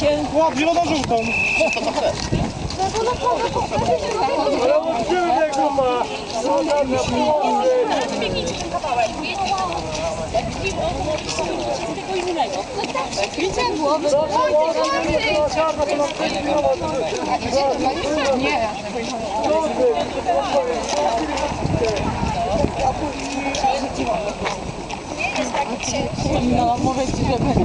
Łap zielono-żółtą. Biegnijcie ten kawałek. Tego innego. Widzę głowy. Nie. No, ci, że będzie.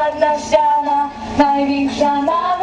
Кардашяна, Найвихшана,